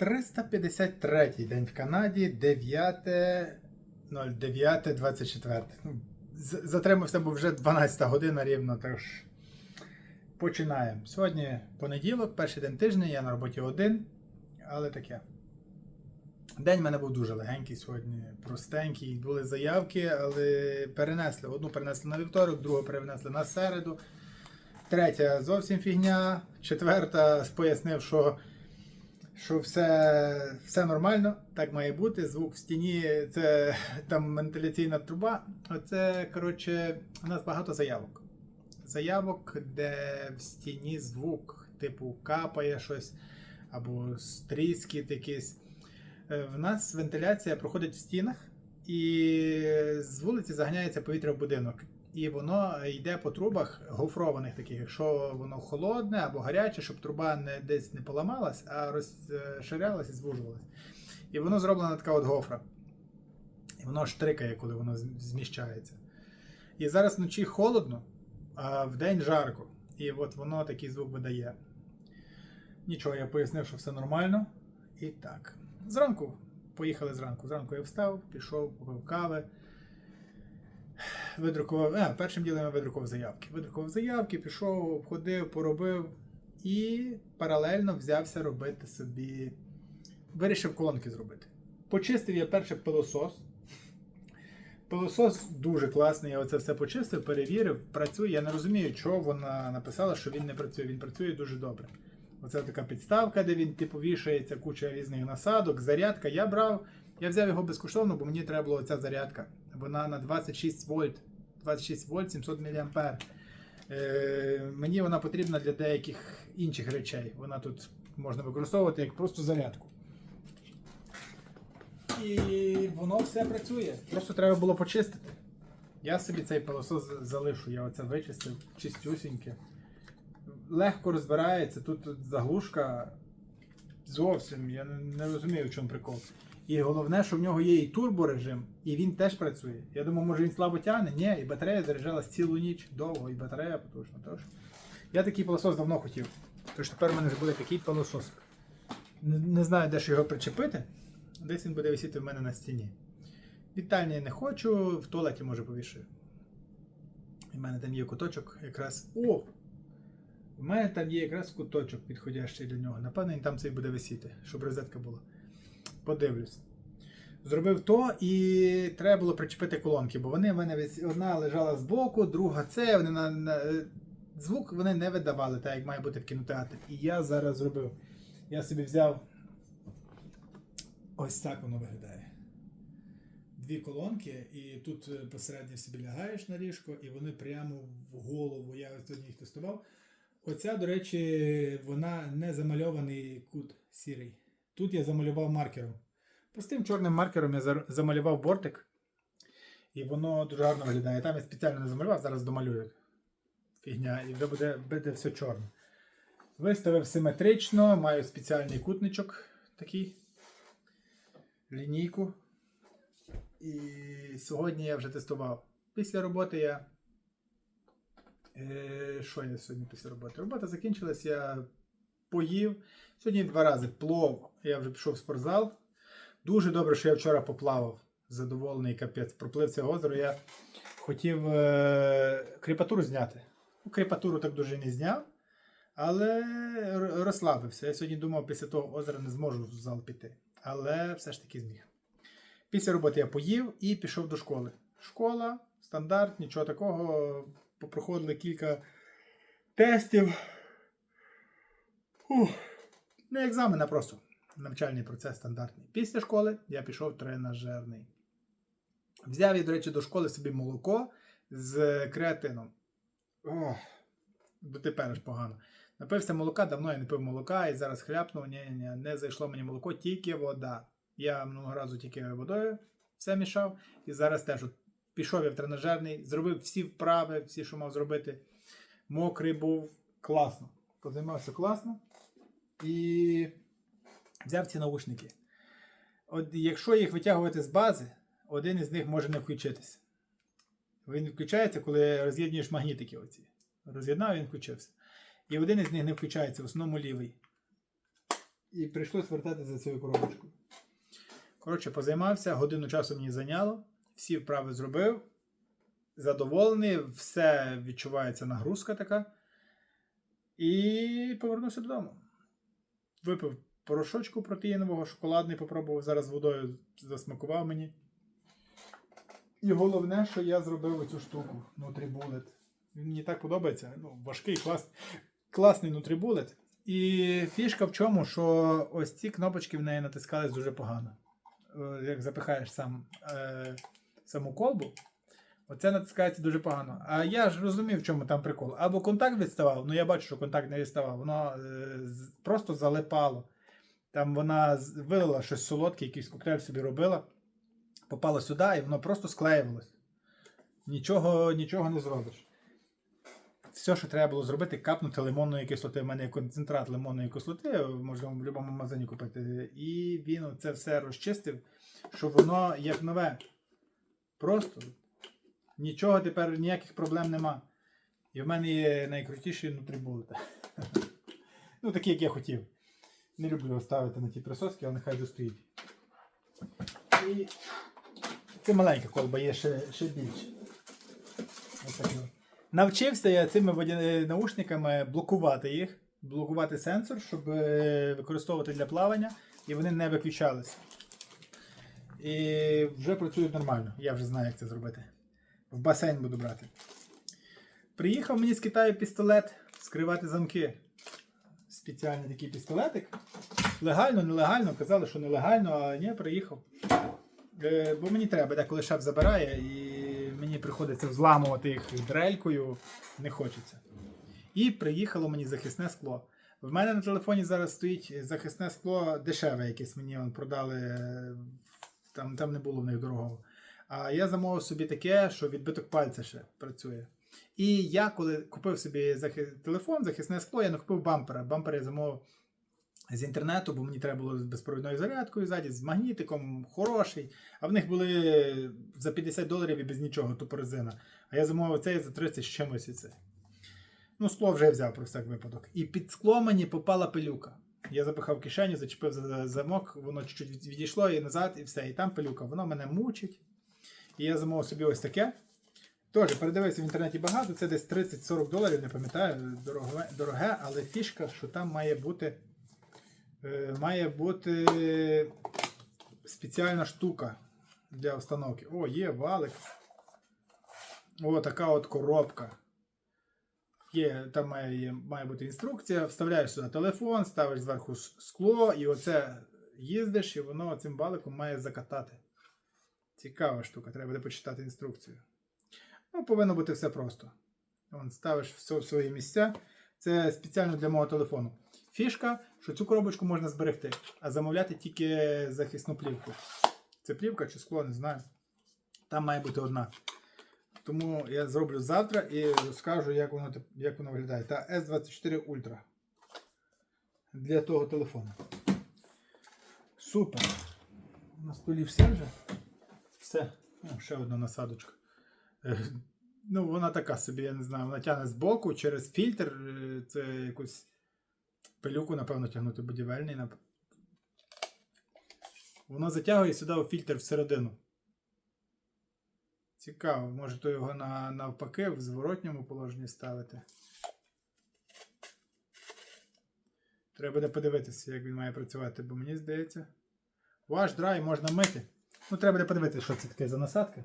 353 день в Канаді, 9.09.24. Ну, затримався, бо вже 12 година рівно, тож починаємо. Сьогодні понеділок, перший день тижня, я на роботі один, але таке. День в мене був дуже легенький сьогодні, простенький. Були заявки, але перенесли. Одну перенесли на вівторок, другу перенесли на середу. Третя зовсім фігня. Четверта пояснив, що, що все, все нормально, так має бути. Звук в стіні, це там вентиляційна труба. Оце, коротше, у нас багато заявок. Заявок, де в стіні звук, типу капає щось, або стріскіт якийсь. Е, В нас вентиляція проходить в стінах, і з вулиці заганяється повітря в будинок. І воно йде по трубах гофрованих таких, якщо воно холодне або гаряче, щоб труба не десь не поламалась, а розширялась і звужувалась. І воно зроблена така от гофра. І воно штрикає, коли воно зміщається. І зараз вночі холодно, а вдень жарко. І от воно такий звук видає. Нічого, я пояснив, що все нормально. І так. Зранку поїхали зранку. Зранку я встав, пішов, купив кави. Видрукував, а, першим ділом я видрукував заявки. Видрукував заявки, пішов, обходив, поробив і паралельно взявся робити собі. Вирішив колонки зробити. Почистив я перше пилосос. Пилосос дуже класний, я оце все почистив, перевірив, працює. Я не розумію, чого вона написала, що він не працює. Він працює дуже добре. Оце така підставка, де він типу вішається, куча різних насадок, зарядка. Я брав, я взяв його безкоштовно, бо мені треба була ця зарядка. Вона на 26 вольт, 26 вольт, 700 мА. Е, мені вона потрібна для деяких інших речей. Вона тут можна використовувати як просто зарядку. І воно все працює. Просто треба було почистити. Я собі цей пилосос залишу, я оце вичистив, чистюсіньке. Легко розбирається, тут заглушка зовсім, я не, розумію, в чому прикол. І головне, що в нього є і турборежим, і він теж працює. Я думав, може він слабо тягне? Ні, і батарея заряджалась цілу ніч довго, і батарея потужна. Тож я такий пилосос давно хотів. Тож тепер у мене вже буде такий пилосос. Не, не знаю, де ж його причепити. Десь він буде висіти в мене на стіні. Вітальні не хочу, в туалеті може повішаю. У мене там є куточок якраз. О! У мене там є якраз куточок підходящий для нього. Напевно, він там цей буде висіти, щоб розетка була. Подивлюсь. Зробив то і треба було причепити колонки, бо вони в мене одна лежала збоку, друга це. Вони на, на... е, Звук вони не видавали, так як має бути в кінотеатрі. І я зараз зробив. Я собі взяв. Ось так воно виглядає. Дві колонки, і тут е, посередньо собі лягаєш на ліжко, і вони прямо в голову. Я сьогодні їх тестував. Оця, до речі, вона не замальований кут сірий. Тут я замалював маркером. Простим чорним маркером я замалював бортик. І воно дуже гарно виглядає. Там я спеціально не замалював, зараз домалюю. Фігня, і вже буде, буде все чорне. Виставив симетрично, маю спеціальний кутничок такий. Лінійку. І сьогодні я вже тестував. Після роботи я. Е, що я сьогодні після роботи? Робота закінчилась, я поїв. Сьогодні два рази плов. Я вже пішов в спортзал. Дуже добре, що я вчора поплавав. Задоволений капець. Проплив це озеро. Я хотів е, кріпатуру зняти. Ну, кріпатуру так дуже не зняв, але розслабився. Я сьогодні думав, після того озера не зможу в зал піти. Але все ж таки зміг. Після роботи я поїв і пішов до школи. Школа, стандарт, нічого такого. Попроходили кілька тестів. Не екзамен, а просто навчальний процес стандартний. Після школи я пішов тренажерний. Взяв я, до речі, до школи собі молоко з креатином. Ох, до тепер ж погано. Напився молока, давно я не пив молока і зараз хляпнув. Ні, ні, не зайшло мені молоко, тільки вода. Я минулого разу тільки водою все мішав. І зараз теж от пішов я в тренажерний, зробив всі вправи, всі, що мав зробити. Мокрий був класно. Позаймався класно. І взяв ці наушники. От якщо їх витягувати з бази, один із них може не включитися. Він включається, коли роз'єднуєш магнітики оці. Роз'єднав, він включився. І один із них не включається, в основному лівий. І прийшлось вертатися за цією коробочкою. Коротше, позаймався, годину часу мені зайняло, всі вправи зробив. Задоволений, все відчувається нагрузка така. І повернувся додому. Випив порошочку протеїнового, шоколадний, попробував зараз водою, засмакував мені. І головне, що я зробив оцю штуку Nutribullet. Він мені так подобається. Ну, важкий, клас, класний Nutribullet. І фішка в чому, що ось ці кнопочки в неї натискались дуже погано. Е, Як запихаєш сам, е, саму колбу, оце натискається дуже погано. А я ж розумів, в чому там прикол. Або контакт відставав, ну я бачу, що контакт не відставав, воно е, просто залипало. Там вона вилила щось солодке, якийсь коктейль собі робила, попало сюди, і воно просто склеювалось. Нічого, нічого не зробиш. Все, що треба було зробити, капнути лимонної кислоти. У мене є концентрат лимонної кислоти, можна в будь-якому магазині купити. І він це все розчистив, щоб воно як нове. Просто нічого тепер, ніяких проблем нема. І в мене є найкрутіші нутрібулети. Ну, такі, як я хотів. Не люблю його ставити на ті присоски, але нехай достоїть. І це маленька колба, є ще, ще більше. Ось. Навчився я цими наушниками блокувати їх, блокувати сенсор, щоб е, використовувати для плавання, і вони не виключалися. І вже працюють нормально. Я вже знаю, як це зробити. В басейн буду брати. Приїхав мені з Китаю пістолет скривати замки. Спеціальний такий пістолетик. Легально, нелегально. Казали, що нелегально, а ні, приїхав. Е, бо мені треба, деколи шеф забирає, і мені приходиться взламувати їх дрелькою, не хочеться. І приїхало мені захисне скло. В мене на телефоні зараз стоїть захисне скло дешеве, якесь мені продали. е, Там, там не було в них дорогого. А я замовив собі таке, що відбиток пальця ще працює. І я, коли купив собі захи... телефон, захисне скло, я не купив бампера. Бампер я замовив з інтернету, бо мені треба було з безпровідною зарядкою ззаді, з магнітиком, хороший. А в них були за 50 доларів і без нічого, тупо резина. А я замовив цей за 30 з чимось. Ну, скло вже взяв про всяк випадок. І під скло мені попала пилюка. Я запихав кишеню, зачепив за за замок, воно чуть-чуть відійшло і назад, і все. І там пилюка. Воно мене мучить. І я замовив собі ось таке. Теж передивився в інтернеті багато, це десь 30-40 доларів, не пам'ятаю, дороге, дороге, але фішка, що там має бути, е, має бути спеціальна штука для установки. О, є валик. О, така от коробка. Є, там має, має бути інструкція, вставляєш сюди телефон, ставиш зверху скло, і оце їздиш, і воно цим баликом має закатати. Цікава штука, треба буде почитати інструкцію. Ну, повинно бути все просто. Вон, ставиш все в свої місця. Це спеціально для мого телефону. Фішка, що цю коробочку можна зберегти, а замовляти тільки захисну плівку. Це плівка чи скло, не знаю. Там має бути одна. Тому я зроблю завтра і розкажу, як воно, як воно виглядає. Та S24 Ultra. Для того телефону. Супер. На столі все вже. Все. О, ще одна насадочка. Е, Ну, вона така собі, я не знаю, вона тягне з боку через фільтр. е, Це якусь пилюку, напевно, тягнути будівельний. Воно затягує сюди у фільтр всередину. Цікаво, може то його на, навпаки в зворотньому положенні ставити. Треба буде подивитися, як він має працювати, бо мені здається. Ваш драй можна мити. Ну, треба буде подивитися, що це таке за насадка.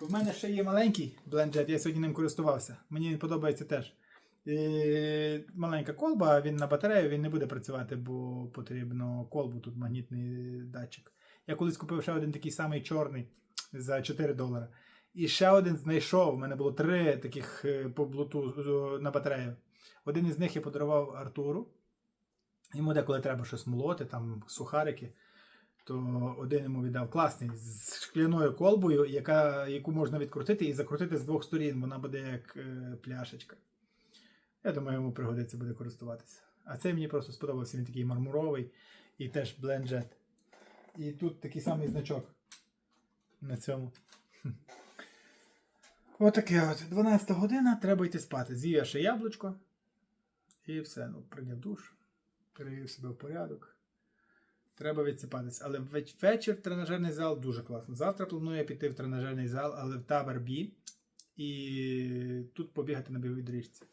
У мене ще є маленький бленджет, я сьогодні ним користувався. Мені він подобається теж. І маленька колба, він на батарею, він не буде працювати, бо потрібно колбу, тут магнітний датчик. Я колись купив ще один такий самий чорний за 4 долара. І ще один знайшов. У мене було три таких е, по Bluetooth е, на батарею. Один із них я подарував Артуру. Йому деколи треба щось молоти, там сухарики. То один йому віддав класний з шкляною колбою, яка, яку можна відкрутити і закрутити з двох сторін. Вона буде як е, пляшечка. Я думаю, йому пригодиться буде користуватися. А цей мені просто сподобався. Він такий мармуровий і теж бленджет. І тут такий самий значок на цьому. Отаке от. 12 година, треба йти спати. З'їв я ще яблучко. І все, ну, прийняв душ. привів себе в порядок. Треба відсипатись. Але веч- вечір в тренажерний зал дуже класно. Завтра планую піти в тренажерний зал, але в табор Бі. І тут побігати на біговій доріжці.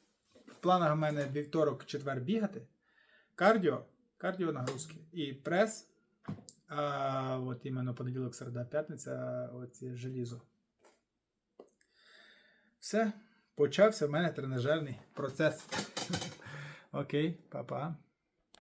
В планах у мене вівторок, четвер бігати. Кардіо, кардіо нагрузки. І прес. А от іменно понеділок, середа, п'ятниця, оці желізо. Все. Почався в мене тренажерний процес. Окей, па-па.